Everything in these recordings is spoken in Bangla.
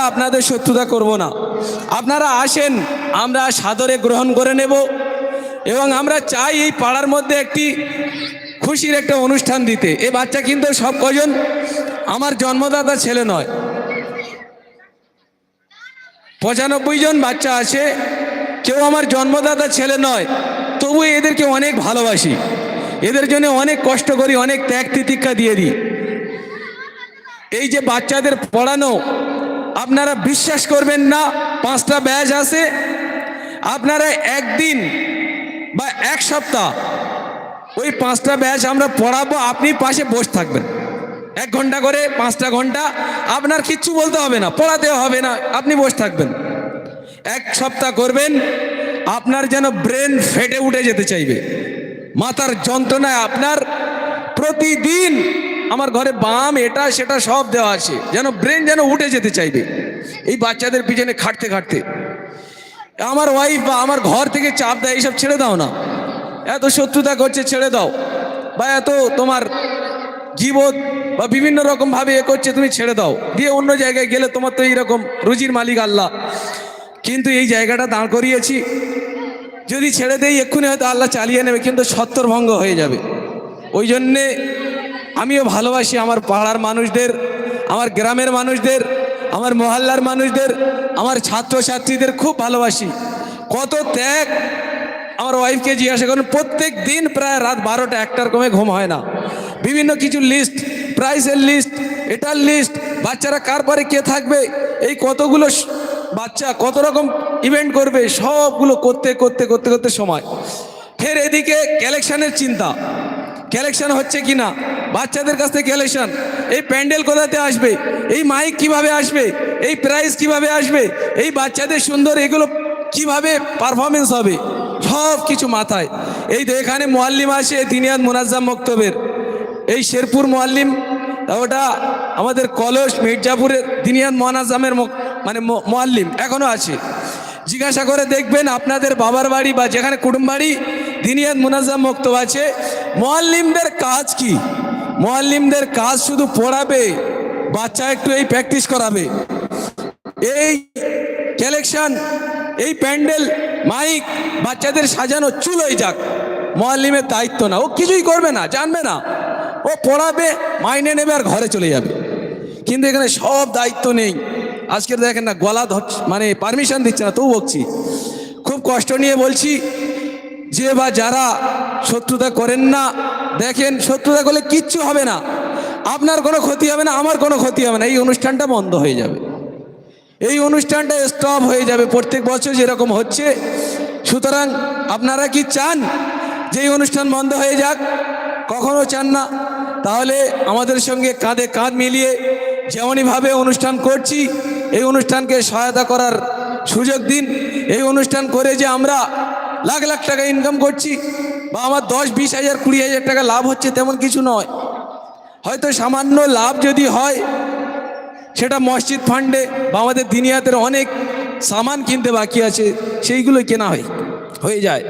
আমরা আপনাদের শত্রুতা করব না। আপনারা আসেন, আমরা সাদরে গ্রহণ করে নেব এবং আমরা চাই এই পাড়ার মধ্যে একটি খুশির একটা অনুষ্ঠান দিতে। এই বাচ্চা কিন্তু সব কজন আমার জন্মদাতা ছেলে নয়। পঁচানব্বই জন বাচ্চা আছে, কেউ আমার জন্মদাতা ছেলে নয়। তবু এদেরকে অনেক ভালোবাসি। এদের জন্য অনেক কষ্ট করি, অনেক ত্যাগ তিতিক্ষা দিয়ে দিই। এই যে বাচ্চাদের পড়ানো আপনারা বিশ্বাস করবেন না, পাঁচটা ব্যাচ আছে। আপনারা একদিন বা এক সপ্তাহ ওই পাঁচটা ব্যাচ আমরা পড়াবো, আপনি পাশে বসে থাকবেন। এক ঘণ্টা করে পাঁচটা ঘণ্টা, আপনার কিচ্ছু বলতে হবে না, পড়াতে হবে না, আপনি বসে থাকবেন। এক সপ্তাহ করবেন, আপনার যেন ব্রেন ফেটে উঠে যেতে চাইবে। মাথার যন্ত্রণায় আপনার প্রতিদিন আমার ঘরে বাম, এটা, সেটা সব দেওয়া আছে। যেন ব্রেন যেন উঠে যেতে চাইবে। এই বাচ্চাদের পিছনে খাটতে খাটতে। আমার ওয়াইফ বা আমার ঘর থেকে চাপ দেয়, এইসব ছেড়ে দাও না। এত শত্রুতা করছে, ছেড়ে দাও। বা এত তোমার জীবত বা বিভিন্ন রকম ভাবে এ করছে, তুমি ছেড়ে দাও। দিয়ে অন্য জায়গায় গেলে তোমার তো এইরকম রুজির মালিক আল্লাহ। কিন্তু এই জায়গাটা দাঁড় করিয়েছি। যদি ছেড়ে দেই, এক্ষুনি হয়তো আল্লাহ চালিয়ে নেবে, কিন্তু সত্তর ভঙ্গ হয়ে যাবে। ওই জন্যে আমিও ভালোবাসি আমার পাড়ার মানুষদের, আমার গ্রামের মানুষদের, আমার মহল্লার মানুষদের, আমার ছাত্রছাত্রীদের খুব ভালোবাসি। কত ত্যাগ আমার ওয়াইফকে জিজ্ঞাসা করেন, প্রত্যেক দিন প্রায় রাত বারোটা একটার কমে ঘুম হয় না। বিভিন্ন কিছু লিস্ট প্রাইসের লিস্ট এটার লিস্ট বাচ্চারা কার পরে কে থাকবে, এই কতগুলো বাচ্চা কত রকম ইভেন্ট করবে, সবগুলো করতে করতে করতে করতে সময়। ফের এদিকে কালেকশনের চিন্তা। কালেকশন হচ্ছে কি না বাচ্চাদের কাছ থেকে কালেকশন এই প্যান্ডেল কোথাতে আসবে? এই মাইক কীভাবে আসবে? এই প্রাইস কীভাবে আসবে? এই বাচ্চাদের সুন্দর এগুলো কীভাবে পারফরমেন্স হবে? সব কিছু মাথায়। এই তো এখানে মোয়াল্লিম আসে দিনিয়াত মুনাজ্জাম মক্তবের। এই শেরপুর মোয়াল্লিম ওটা আমাদের কলস মির্জাপুরের দিনিয়াদ মোয়ানাজামের মানে মোয়াল্লিম এখনও আছে। জিজ্ঞাসা করে দেখবেন আপনাদের বাবার বাড়ি বা যেখানে কুটুম বাড়ি দিনিয়াত মুনাজ্জাম মক্তব আছে মোয়াল্লিমদের কাজ কি? মোয়াল্লিমদের কাজ শুধু পড়াবে, বাচ্চা একটু এই প্র্যাকটিস করাবে। এই কালেকশন এই প্যান্ডেল মাইক বাচ্চাদের সাজানো চুলোই যাক মোয়াল্লিমের দায়িত্ব না। ও কিছুই করবে না, জানবে না। ও পড়াবে, মাইনে নেবে আর ঘরে চলে যাবে। কিন্তু এখানে সব দায়িত্ব নেই। আজকে দেখেন না, গলা মানে পারমিশন দিচ্ছে না, তবু বকছি। খুব কষ্ট নিয়ে বলছি যে বা যারা শত্রুতা করেন না, দেখেন শত্রুতা করলে কিচ্ছু হবে না। আপনার কোনো ক্ষতি হবে না, আমার কোনো ক্ষতি হবে না। এই অনুষ্ঠানটা বন্ধ হয়ে যাবে। এই অনুষ্ঠানটা স্টপ হয়ে যাবে। প্রত্যেক বছর যেরকম হচ্ছে। সুতরাং আপনারা কি চান যে অনুষ্ঠান বন্ধ হয়ে যাক? কখনো চান না? তাহলে আমাদের সঙ্গে কাঁধে কাঁধ মিলিয়ে যেমনইভাবে অনুষ্ঠান করছি, এই অনুষ্ঠানকে সহায়তা করার সুযোগ দিন। এই অনুষ্ঠান করে যে আমরা লাখ লাখ টাকা ইনকাম করছি। বা আমার দশ, বিশ হাজার, কুড়ি হাজার টাকা লাভ হচ্ছে তেমন কিছু নয়। হয়তো সামান্য লাভ যদি হয়, সেটা মসজিদ ফান্ডে বা আমাদের দিনিয়াতের অনেক সামান কিনতে বাকি আছে সেইগুলো কেনা হয়, হয়ে যায়।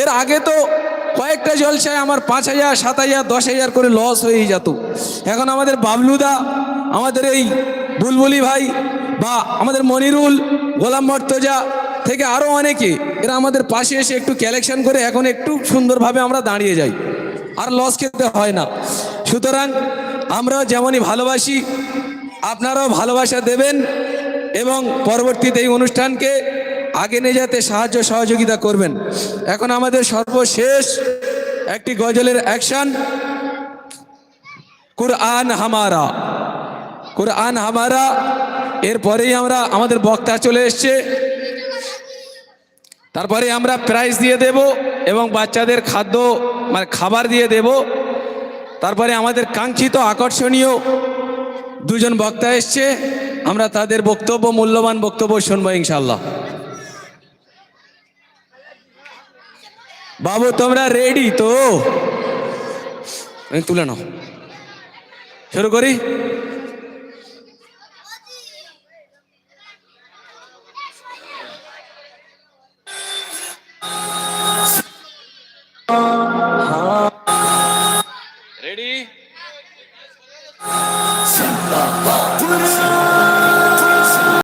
এর আগে তো কয়েকটা জলসায় আমার পাঁচ হাজার, সাত হাজার, দশ হাজার করে লস হয়েই যেত। এখন আমাদের বাবলুদা, আমাদের এই বুলবুলি ভাই বা আমাদের মনিরুল, গোলাম মর্তজা থেকে আরও অনেকে এরা আমাদের পাশে এসে একটু কালেকশন করে এখন একটু সুন্দরভাবে আমরা দাঁড়িয়ে যাই। আর লস খেতে হয় না। সুতরাং আমরা যেমনই ভালোবাসি, আপনারাও ভালোবাসা দেবেন এবং পরবর্তীতে এই অনুষ্ঠানকে আগে নিয়ে যেতে সাহায্য সহযোগিতা করবেন। এখন আমাদের সর্বশেষ একটি গজলের অ্যাকশন কুরআন হামারা। কুরআন হামারা। এরপরেই আমরা আমাদের বক্তা চলে এসছে। তারপরে আমরা প্রাইজ দিয়ে দেব এবং বাচ্চাদের খাদ্য মানে খাবার দিয়ে দেব। তারপরে আমাদের কাঙ্ক্ষিত আকর্ষণীয় দুজন বক্তা এসছে। আমরা তাদের বক্তব্য, মূল্যবান বক্তব্য শুনব ইনশাল্লাহ বাবু, তোমরা রেডি তো? তুলে নাও। শুরু করি।